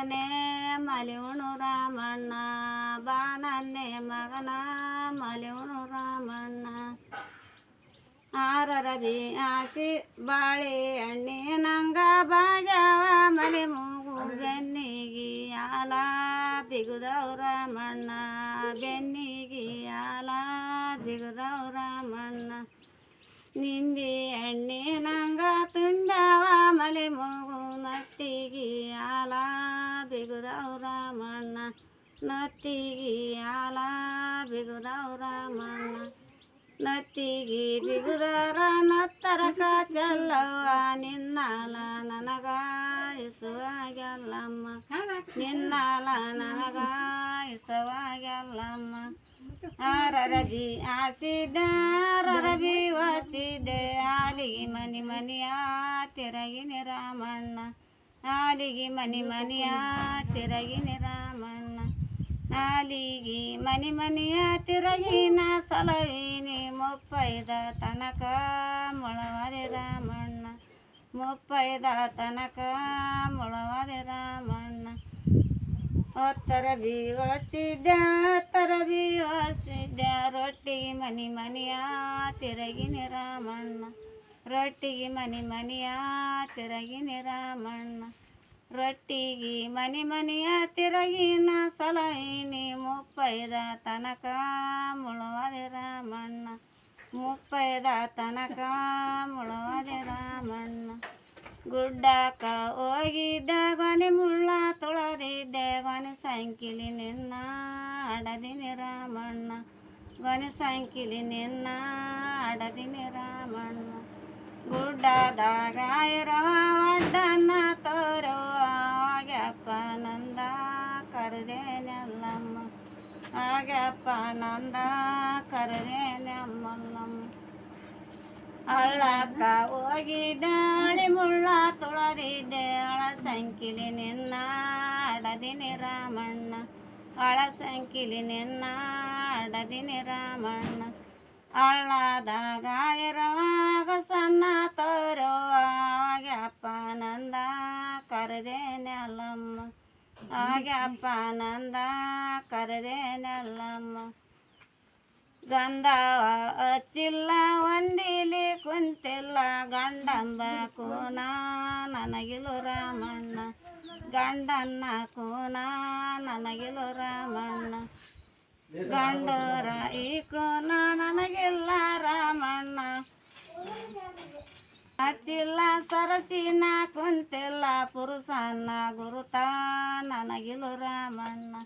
ಮಗನೇ, ಮಲಿವಣು ರಾಮಣ್ಣ ಬಾನನ್ನೇ ಮಗನ, ಮಲಿವಣು ರಾಮಣ್ಣ. ಆರರಬಿ ಆಸಿ ಬಾಳೆ ಎಣ್ಣೆ ನಂಗ ಬಾಜಾವ ಮಲೆ ಮೂಗು, ಬೆನ್ನಿಗಿ ಆಲ ಬಿಗುದವ್ರ ಮಣ್ಣ ಬೆನ್ನಿಗಿ ಆಲ ಬಿಗುದವ್ರ ಮಣ್ಣ ನಿಂಬೆ ಎಣ್ಣೆ ನಂಗ ನತ್ತಿಗಿ ಆಲ ಬಿಗುದವ್ರ ಮಣ್ಣ ನತ್ತಿಗಿ ಬಿಗುದರ ನತ್ತರಕ ಚಲ್ಲವ್ವ ನಿನ್ನಾಲ ನನಗ ಇಸುವಾಗಲ್ಲಮ್ಮ ನಿನ್ನಾಲ ನನಗ ಇಸವಾಗಲ್ಲಮ್ಮ ಆರರಬಿ ಆಸಿದ್ದೆ ಆರರಬಿ ವಚಿದ್ದೆ ಮನಿ ಮನಿಯ ತಿರಗಿನಿ ರಾಮಣ್ಣ ಆಲಿಗಿ ಮನಿ ಮನಿಯ ತಿರಗಿನಿ ರಾಮಣ್ಣ ಆಲಿಗಿ ಮನಿ ಮನೆಯ ತಿರಗಿನ ಸಲವಿನಿ ಮುಪ್ಪೈದ ತನಕ ಮೊಳವರೆ ರಾಮಣ್ಣ ಮುಪ್ಪೈದ ತನಕ ಮೊಳವರೆ ರಾಮಣ್ಣ ಒತ್ತರ ಬಿ ಹಚ್ಚಿದ್ದೆ ಹತ್ತರ ಬಿ ಹಚ್ಚಿದ್ದೆ ರೊಟ್ಟಿ ಮನಿ ಮನಿಯ ತಿರಗಿನಿ ರಾಮಣ್ಣ ರೊಟ್ಟಿಗೆ ಮನಿ ಮನಿಯ ತಿರಗಿನಿ ರಾಮಣ್ಣ ರೊಟ್ಟಿಗೆ ಮನಿ ಮನಿಯ ತಿರಗಿನ ಸಲಹಿನಿ ಮುಪ್ಪೈದ ತನಕ ಮುಳುವದೆ ರಾಮಣ್ಣ ಮುಪ್ಪೈದ ತನಕ ಮುಳುವದೆ ರಾಮಣ್ಣ ಗುಡ್ಡಕ್ಕ ಹೋಗಿದ್ದ ಗೊನೆ ಮುಳ್ಳ ತೊಳೆದಿದ್ದೆ ಗೊನೆ ಸಂಕಿಲಿ ನಿನ್ನ ಅಡದಿನಿ ರಾಮಣ್ಣ ಗೊನೆ ಸಂಕಿಲಿ ನಿನ್ನ ಅಡದಿನಿ ರಾಮಣ್ಣ ಗುಡ್ಡದಾಗ ಇರವ ಒಡ್ಡನ್ನ ತೋರುವ ಆಗ್ಯಪ್ಪ ನಂದ ಕರೆದೇನೆಲ್ಲಮ್ಮ? ಆಗ್ಯಪ್ಪ ನಂದ ಕರೆದೇನೆಮ್ಮಲ್ಲಮ್ಮ? ಹಳ್ಳಕ್ಕ ಹೋಗಿದ್ದೆ ಅಳಿ ಮುಳ್ಳ ತುಳದಿದ್ದೆ ಅಳ ಸಂಕಿಲಿ ನಿನ್ನ ಅಡದಿನಿ ರಾಮಣ್ಣ. ಅಳ ಸಂಕಿಲಿ ನಿನ್ನ ಅಡದಿನಿ ರಾಮಣ್ಣ. ಹಳ್ಳದಾಗ ಇರುವಾಗ ಸಣ್ಣ ತೋರುವ ಆಗ್ಯಪ್ಪ ನಂದ ಕರೆದೇನೆ ಅಲ್ಲಮ್ಮ ಆಗ್ಯಪ್ಪ ನಂದ ಕರೆದೇನಲ್ಲಮ್ಮ ಗಂಧ ಹಚ್ಚಿಲ್ಲ ಒಂದಿಲಿ ಕುಂತಿಲ್ಲ. ಗಂಡಂಬ ಕೂನ ನನಗಿಲು ರಾಮಣ್ಣ. ಗಂಡನ್ನ ಕೂನ ನನಗಿಲು ರಾಮಣ್ಣ. ಗಂಡೋರ ಈ ಕೂನ ನನಗಿಲ್ಲ ರಾಮಣ್ಣ ಹಚ್ಚಿಲ್ಲ ಸರಸಿನ ಕುಂತಿಲ್ಲ ಪುರುಷನ ಗುರುತ ನನಗಿಲು ರಾಮಣ್ಣ.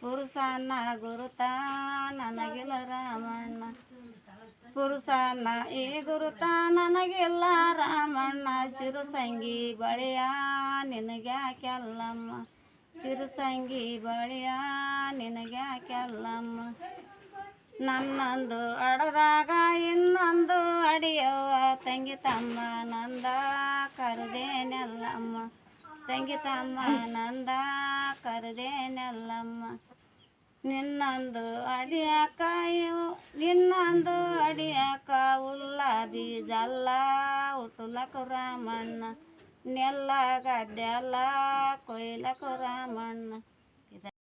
ಪುರುಷನ ಗುರುತ ನನಗಿಲ್ಲ ರಾಮಣ್ಣ. ಪುರುಷನ ಈ ಗುರುತ ನನಗಿಲ್ಲ ರಾಮಣ್ಣ. ಸಿರುಸಂಗಿ ಬಳಿಯ ನಿನಗ್ಯಾಕೆಲ್ಲಮ್ಮ. ಸಿರುಸಂಗಿ ಬಳಿಯ ನಿನಗ್ಯಾಕೆಲ್ಲಮ್ಮ. ನನ್ನೊಂದು ಅಡದಾಗ, ಇನ್ನೊಂದು ಅಡಿಯವ್ವ. ತಂಗಿ ತಮ್ಮ ನಂದ ಕರೆದೇನೆಲ್ಲಮ್ಮ. ತಂಗಿ ತಮ್ಮ ನಂದ ಕರೆದೇನೆಲ್ಲಮ್ಮ. ನಿನ್ನೊಂದು ಅಡಿಯಾಕ ಇವು, ನಿನ್ನೊಂದು ಅಡಿಯಾಕ ಉಲ್ಲ ಬೀಜಲ್ಲ ಉಟುಲಕ ರಾಮಣ್ಣ. ನೆಲ್ಲ ಗದ್ದೆಲ್ಲ ಕೊಯ್ಲಕ ರಾಮಣ್ಣ.